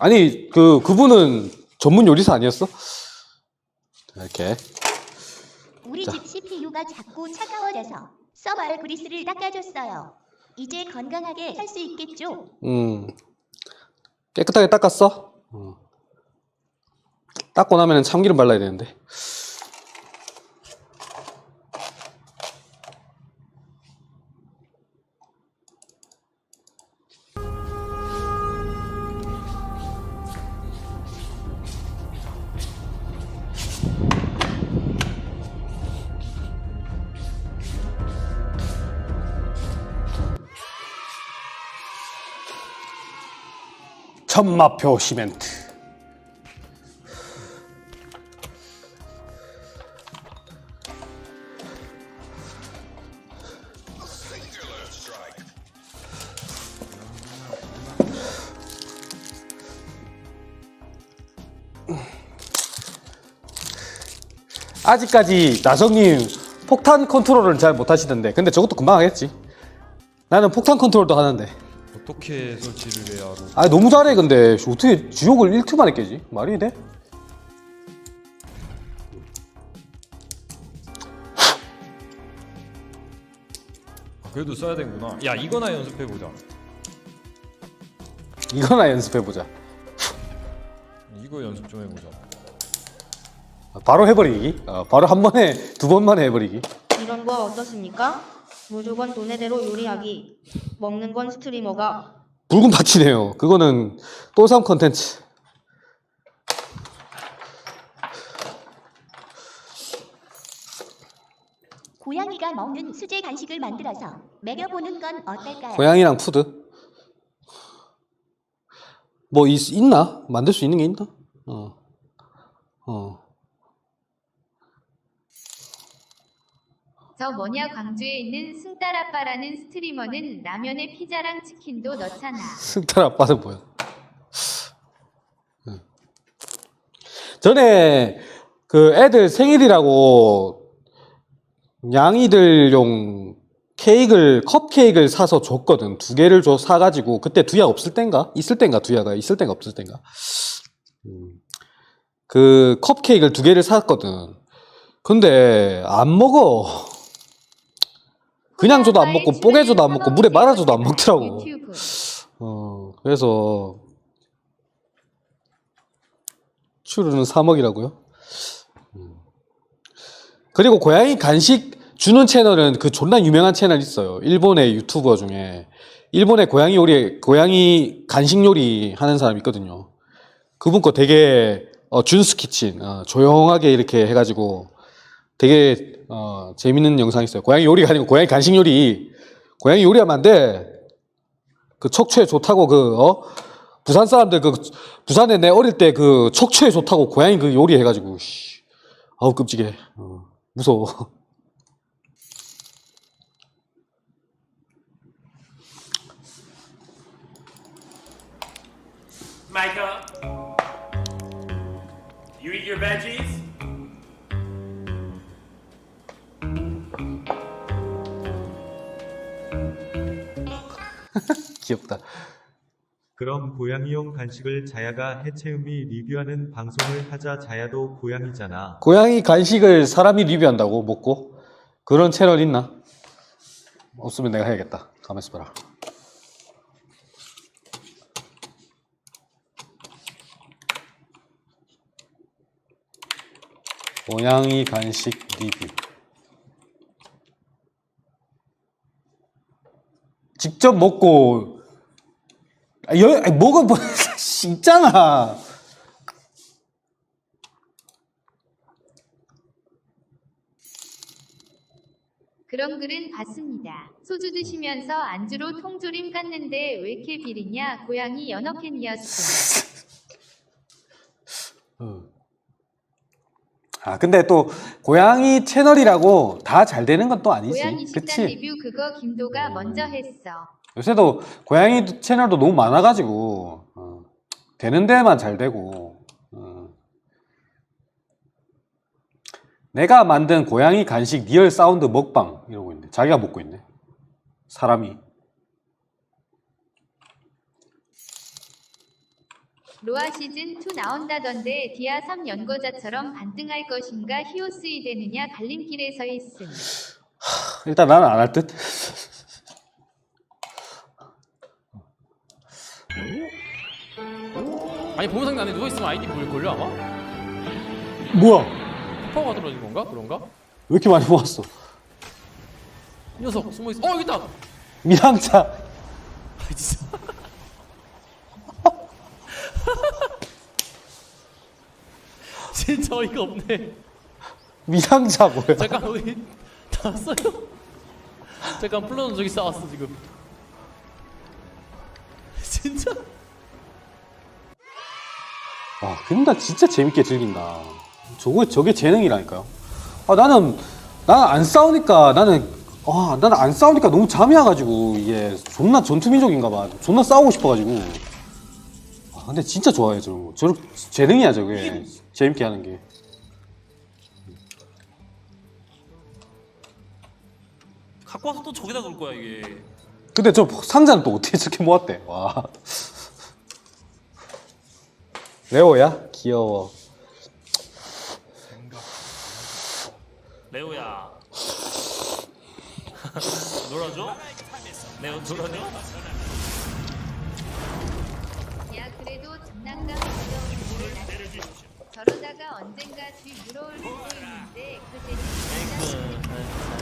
아니 그 그분은 전문 요리사 아니었어? 이렇게 우리 집 CPU가 자꾸 차가워져서 서버 그리스를 닦아줬어요. 이제 건강하게 살 수 있겠죠? 음 깨끗하게 닦았어? 어. 닦고 나면 참기름 발라야 되는데 천마표 시멘트. 아직까지 나성님 폭탄 컨트롤을 잘 못하시던데. 근데 저것도 금방 하겠지. 나는 폭탄 컨트롤도 하는데 어떻게 설치를 해야 하고. 아 너무 잘해 근데. 어떻게 주욕을 1트 만에 깨지? 말이 돼? 아, 그래도 써야 되는구나. 야 이거나 연습해보자. 이거나 연습해보자. 이거 연습 좀 해보자. 바로 해버리기? 어, 바로 한 번에 두 번만에 해버리기? 이런 거 어떻습니까? 무조건 돈에대로 요리하기. 먹는 건 스트리머가. 붉은 파치네요 그거는 또삼 컨텐츠 고양이가 먹는 수제 간식을 만들어서 먹여보는 건 어떨까요? 고양이랑 푸드 뭐 있, 있나? 만들 수 있는 게 있나? 어. 어. 저 뭐냐 광주에 있는 승따라빠라는 스트리머는 라면에 피자랑 치킨도 넣잖아. 승탈 아빠는 뭐야? 응. 전에 그 애들 생일이라고 양이들용 케이크를 컵케이크를 사서 줬거든. 두 개를 줘 사가지고 그때 두야 없을 땐가? 있을 땐가 두야가 있을 땐가 없을 땐가? 음. 그 컵케이크를 두 개를 샀거든. 근데 안 먹어. 그냥 줘도 안 먹고 뽀개 줘도 안 먹고 물에 말아줘도 안 먹더라고. 어, 그래서 추루는 3억이라고요? 음. 그리고 고양이 간식 주는 채널은 그 존나 유명한 채널 있어요. 일본의 유튜버 중에 일본의 고양이 요리, 고양이 간식 요리 하는 사람 있거든요. 그분 거 되게 어, 준스 키친 어, 조용하게 이렇게 해가지고 되게 어, 재밌는 영상 있어요. 고양이 요리가 아니고 고양이 간식 요리. 고양이 요리하면 안 돼. 그 척추에 좋다고 그 어? 부산 사람들 그 부산에 내 어릴 때 그 척추에 좋다고 고양이 그 요리 해가지고 씨. 아우 끔찍해. 어, 무서워. Micah, you eat your veggies? 귀엽다. 그럼 고양이용 간식을 자야가 해체음이 리뷰하는 방송을 하자 자야도 고양이잖아. 고양이 간식을 사람이 리뷰한다고 먹고 그런 채널 있나? 없으면 내가 해야겠다. 가만 있어봐라. 고양이 간식 리뷰. 직접 먹고 아, 여, 아니, 먹어보 있잖아. 그런 글은 봤습니다. 소주 드시면서 안주로 통조림 깠는데 왜 이렇게 비리냐? 고양이 연어 캔이었어. 아, 근데 또 고양이 채널이라고 다 잘 되는 건 또 아니지. 고양이 식단 그치? 리뷰 그거 김도가 먼저 했어. 요새도 고양이 채널도 너무 많아가지고 어, 되는 데만 잘 되고 어. 내가 만든 고양이 간식 리얼 사운드 먹방 이러고 있네. 자기가 먹고 있네. 사람이. 로아 시즌 2 나온다던데 디아 3 연거자처럼 반등할 것인가 히오스이 되느냐 갈림길에 서 있음. 일단 나는 안 할 듯. 아니 보호상 안에 누워 있으면 아이디 보일 걸요 아마? 뭐야? 파워가 떨어진 건가? 그런가? 왜 이렇게 많이 모았어? 이 녀석 숨어 있어. 어 여기 있다. 미항차. 아, 진짜. 진짜 어이가 없네. 미항차 뭐야? 잠깐 우리 다 왔어요. 잠깐 플러는 저기 싸웠어 지금. 진짜? 와, 근데 나 진짜 재밌게 즐긴다. 저거 저게 재능이라니까요. 아 나는 나는 안 싸우니까 나는 아 나는 안 싸우니까 너무 잠이 와가지고 이게 존나 전투민족인가 봐. 존나 싸우고 싶어가지고. 아, 근데 진짜 좋아요 저런 거. 저런 재능이야 저게 재밌게 하는 게. 갖고 와서 또 저기다 놓을 거야 이게. 근데 저 상자는 또 어떻게 저렇게 모았대? 와. 레오야? 귀여워. 레오야. 놀아줘? 레오 놀아줘? 야 그래도 장난감 어려운데 저러다가 언젠가 뒤 물어올 수도 있는데 그때는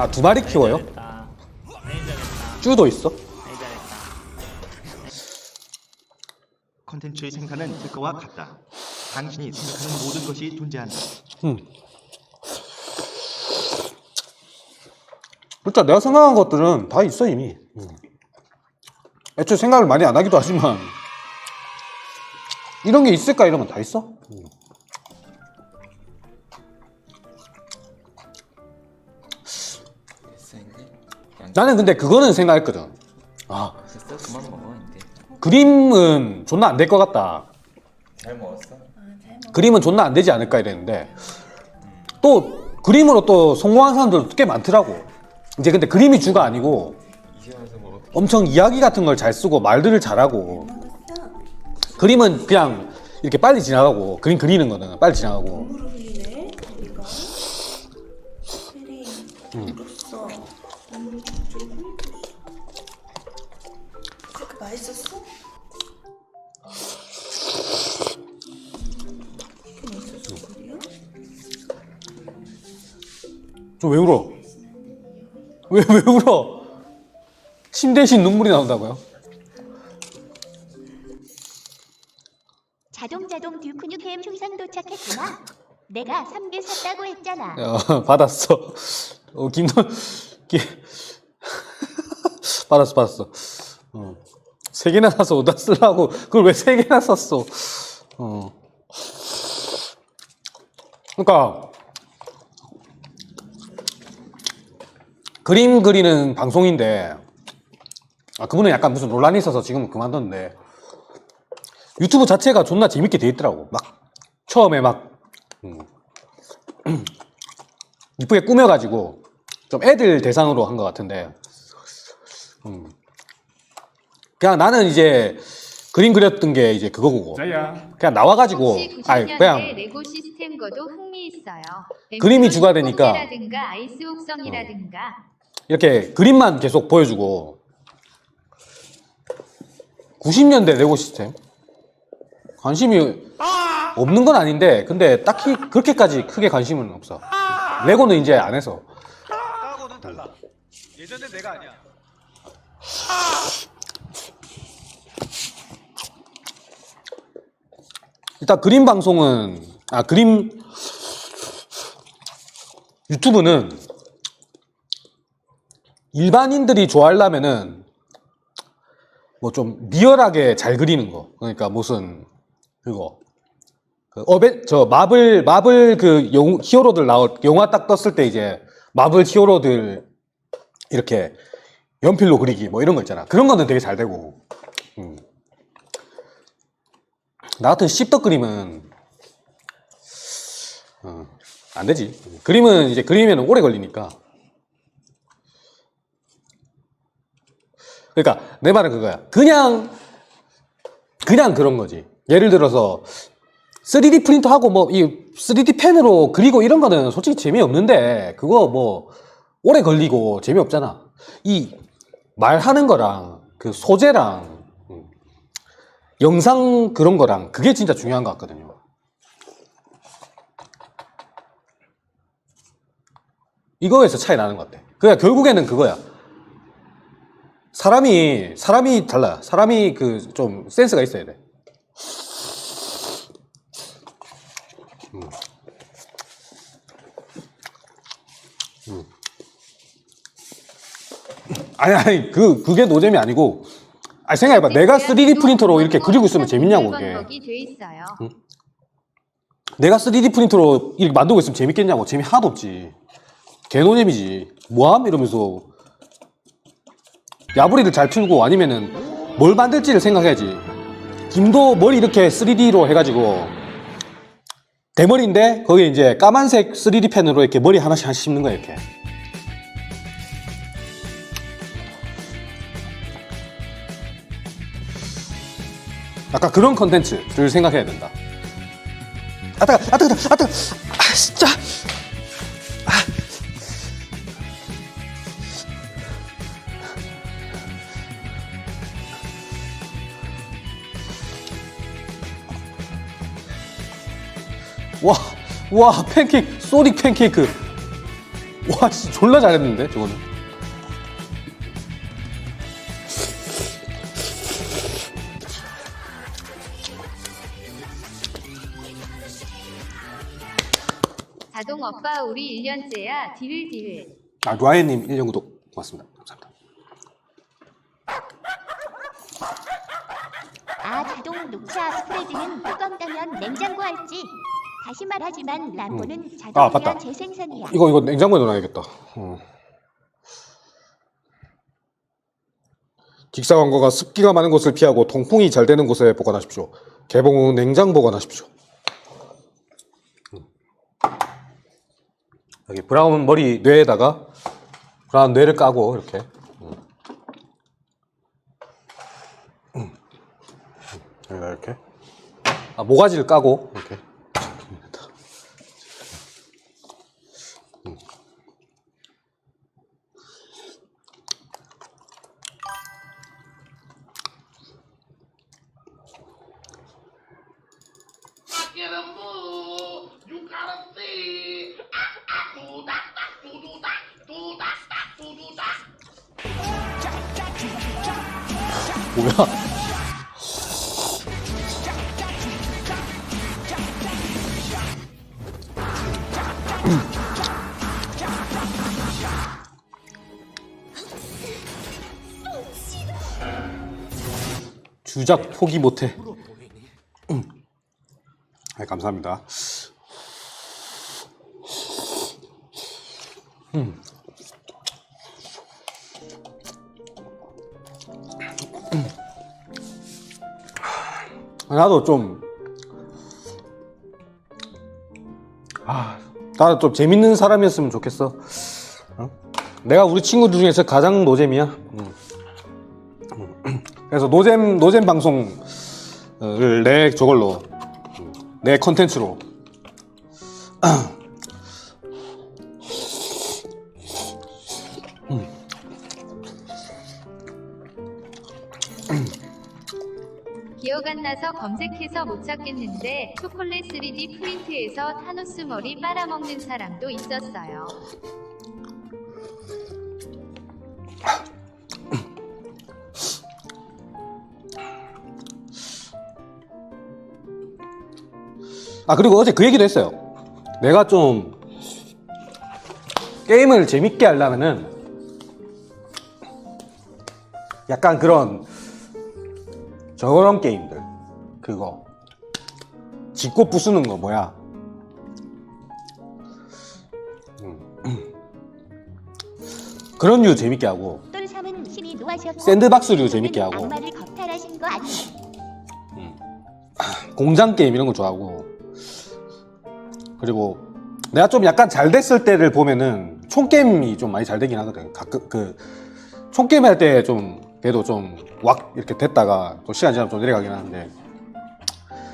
아두 마리 키워요? 잘했다. 잘했다. 쭈도 있어? 컨텐츠의 생산은 특허와 같다. 당신이 생각하는 모든 것이 존재한다. 응. 일단 내가 생각한 것들은 다 있어 이미. 응. 애초에 생각을 많이 안 하기도 하지만 이런 게 있을까 이러면 다 있어. 응. 나는 근데 그거는 생각했거든. 아 그림은 존나 안 될 것 같다. 그림은 존나 안 되지 않을까 이랬는데 또 그림으로 또 성공한 사람들도 꽤 많더라고. 이제 근데 그림이 주가 아니고 엄청 이야기 같은 걸 잘 쓰고 말들을 잘하고 그림은 그냥 이렇게 빨리 지나가고 그림 그리는 거는 빨리 지나가고. 그렇게 좀왜 울어? 왜 왜 울어? 침 대신 눈물이 나온다고요? 자동 자동 듀크뉴캠 흉상 도착했구나. 내가 3개 샀다고 했잖아. 어, 받았어. 어, 김도 김 받았어, 받았어. 어. 세 개나 사서 어디다 쓰려고 그걸 왜 세 개나 샀어? 어. 그러니까 그림 그리는 방송인데 아, 그분은 약간 무슨 논란이 있어서 지금은 그만뒀는데 유튜브 자체가 존나 재밌게 돼 있더라고. 막 처음에 막 음. 이쁘게 꾸며가지고 좀 애들 대상으로 한 것 같은데 음. 그냥 나는 이제 그림 그렸던 게 이제 그거고 그냥 나와가지고 아니 90년대 그냥 레고 시스템 거도 흥미 있어요. 그림이 주가 되니까. 라든가 아이스 옥성이라든가 이렇게 그림만 계속 보여주고 90년대 레고 시스템 관심이 없는 건 아닌데 근데 딱히 그렇게까지 크게 관심은 없어 레고는 이제 안 해서 까고는 달라. 예전에 내가 아니야. 일단 그림 방송은 아 그림 유튜브는 일반인들이 좋아하려면은 뭐 좀 리얼하게 잘 그리는 거 그러니까 무슨 그거 그 어벤 저 마블 마블 그 용, 히어로들 나올 영화 딱 떴을 때 이제 마블 히어로들 이렇게 연필로 그리기 뭐 이런 거 있잖아 그런 거는 되게 잘 되고 음. 나 같은 씹덕 그림은 어, 안 되지. 그림은 이제 그리면 오래 걸리니까. 그러니까 내 말은 그거야. 그냥 그냥 그런 거지. 예를 들어서 3D 프린터 하고 뭐 이 3D 펜으로 그리고 이런 거는 솔직히 재미없는데 그거 뭐 오래 걸리고 재미없잖아. 이 말하는 거랑 그 소재랑 음, 영상 그런 거랑 그게 진짜 중요한 것 같거든요. 이거에서 차이 나는 것 같아. 그냥 결국에는 그거야. 사람이 사람이 달라. 사람이 그 좀 센스가 있어야 돼. 음. 음. 아니 아니 그 그게 노잼이 아니고 아니 생각해봐 내가 3D 프린터로 이렇게 그리고 있으면 재밌냐고 그게 있어요. 내가 3D 프린터로 이렇게 만들고 있으면 재밌겠냐고 재미 하나도 없지 개노잼이지 뭐함 이러면서 야부리를 잘 풀고 아니면은 뭘 만들지를 생각해야지. 김도 머리 이렇게 3D로 해가지고 대머리인데 거기에 이제 까만색 3D 펜으로 이렇게 머리 하나씩 하나씩 심는 거야 이렇게. 약간 그런 컨텐츠를 생각해야 된다. 아 뜨거 아 뜨거 아 뜨거 와, 와, 팬케이크, 소닉 팬케이크. 와, 진짜 졸라 잘했는데, 저거는. 자동 오빠 우리 1년째야 딜 딜. 아, 루아이님 1년 구독 고맙습니다. 감사합니다. 아 자동 녹차 스프레드는 뚜껑 따면 냉장고 할지. 다시 말하지만 람보는 아, 맞다. 자동이야 재생산이야. 이거, 이거 냉장고에 넣어놔야겠다. 어. 직사 광고가 습기가 많은 곳을 피하고 통풍이 잘 되는 곳에 보관하십시오. 개봉 후 냉장 보관하십시오. 음. 여기 브라운 머리 뇌에다가 브라운 뇌를 까고 이렇게 음. 음. 여기가 이렇게 아 모가지를 까고 이렇게 뭐야? 주작 포기 못해. 음. 네, 감사합니다. 음. 나도 좀, 아, 나도 좀 재밌는 사람이었으면 좋겠어. 어? 내가 우리 친구들 중에서 가장 노잼이야. 음. 음. 그래서 노잼, 노잼 방송을 내 저걸로, 내 컨텐츠로. 기억 안 나서 검색해서 못 찾겠는데 초콜릿 3D 프린트에서 타노스 머리 빨아먹는 사람도 있었어요. 아, 그리고 어제 그 얘기도 했어요. 내가 좀 게임을 재밌게 하려면은 약간 그런 저런 게임들. 그거. 짓고 부수는 거 뭐야. 음. 그런 류 재밌게 하고 샌드박스류 재밌게 하고 아니에요? 공장 게임 이런 거 좋아하고 그리고 내가 좀 약간 잘 됐을 때를 보면은 총 게임이 좀 많이 잘 되긴 하거든. 가끔 그 총 게임 할 때 좀 그래도 좀 왁 이렇게 됐다가 또 시간 지나면 좀 내려가긴 하는데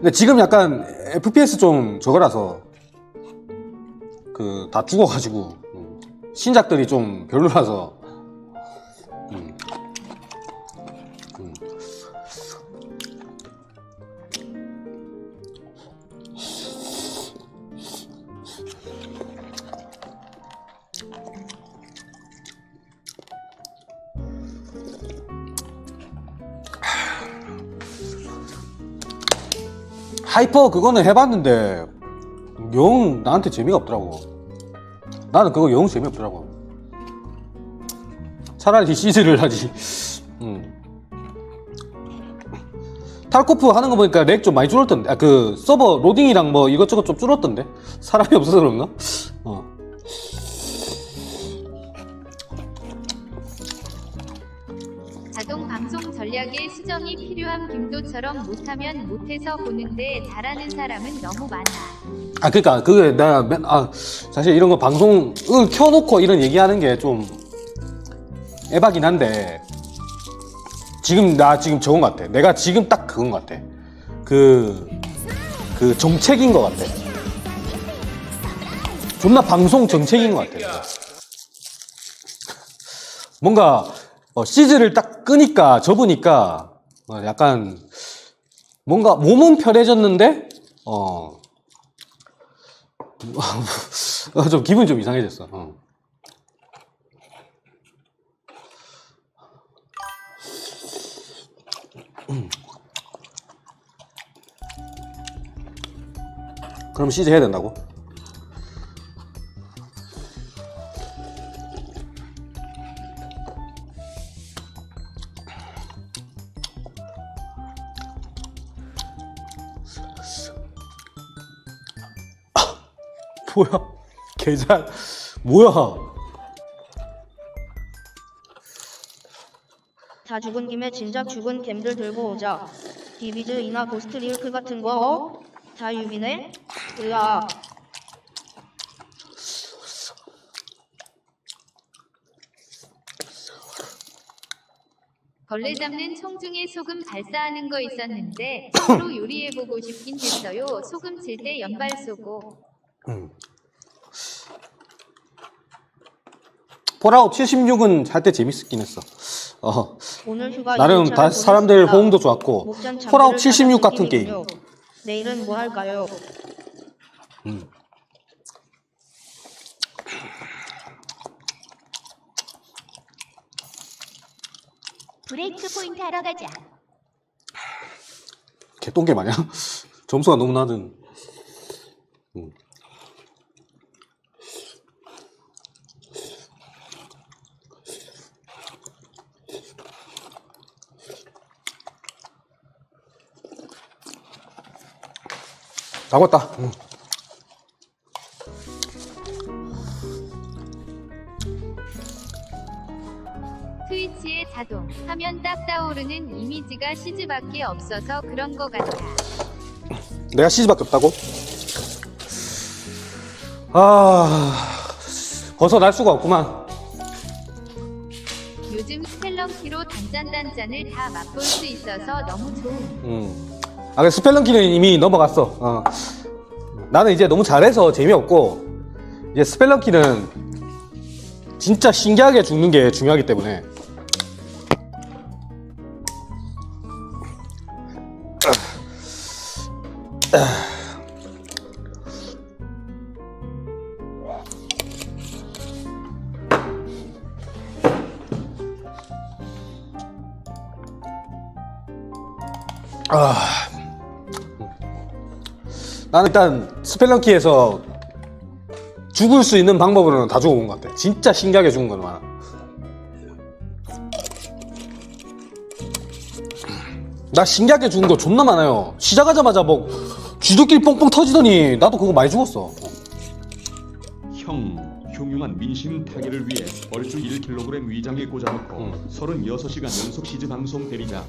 근데 지금 약간 FPS 좀 저거라서 그 다 죽어가지고 음, 신작들이 좀 별로라서 음. 음. 하이퍼 그거는 해봤는데 영 나한테 재미가 없더라고. 나는 그거 영 재미없더라고. 차라리 시즈를 하지. 음. 탈코프 하는 거 보니까 렉 좀 많이 줄었던데. 아, 그 서버 로딩이랑 뭐 이것저것 좀 줄었던데. 사람이 없어서 그런가? 전략에 수정이 필요한 김도처럼 못하면 못해서 보는데 잘하는 사람은 너무 많아. 아 그니까 그게 내가 맨, 아 사실 이런 거 방송을 켜놓고 이런 얘기하는 게 좀 에바긴 한데 지금 나 지금 저건 것 같아. 내가 지금 딱 그건 것 같아. 그 그 정책인 것 같아. 존나 방송 정책인 것 같아 뭔가 어, 시즈를 딱 끄니까 접으니까 어, 약간 뭔가 몸은 편해졌는데 어 어, 좀 기분이 좀 이상해졌어. 어. 음. 그럼 시즈 해야 된다고? 뭐야? 개잘 뭐야? 다 죽은 김에 진작 죽은 gem들 들고 오자. 디비즈이나 고스트리울크 같은 거 어? 다 유비네? 으아. 벌레 잡는 총 중에 소금 발사하는 거 있었는데 서로 요리해보고 싶긴 했어요. 소금 칠 때 연발 쏘고. 음. 폴아웃 76은 할 때 재밌었긴 했어. 어, 오늘 휴가 나름 다 사람들 보냈습니다. 호응도 좋았고 목전 잠들을 폴아웃 76 자는 같은 게임. 내일은 뭐 할까요? 음. 브레이크 포인트 하러 가자. 개똥개 마냥 점수가 너무 낮은. 다 왔다. 음. 트위치의 자동 하면 딱 떠오르는 이미지가 시즈밖에 없어서 그런 거 같아. 내가 시즈밖에 없다고? 아 벗어날 수가 없구만. 요즘 스펠런키로 단짠단짠을 다 맛볼 수 있어서 너무 좋음. 음. 아, 그 스펠런키는 이미 넘어갔어. 어. 나는 이제 너무 잘해서 재미없고, 이제 스펠런키는 진짜 신기하게 죽는 게 중요하기 때문에. 아. 나는 일단 스펠런키에서 죽을 수 있는 방법으로는 다 죽어본 것 같아. 진짜 신기하게 죽은 건 많아. 나 신기하게 죽은 거 존나 많아요. 시작하자마자 뭐 쥐도끼리 뻥뻥 터지더니 나도 그거 많이 죽었어. 형, 흉흉한 민심 타개를 위해 얼추 1kg 위장에 꽂아놓고 음. 36시간 연속 시즈 방송 때리자.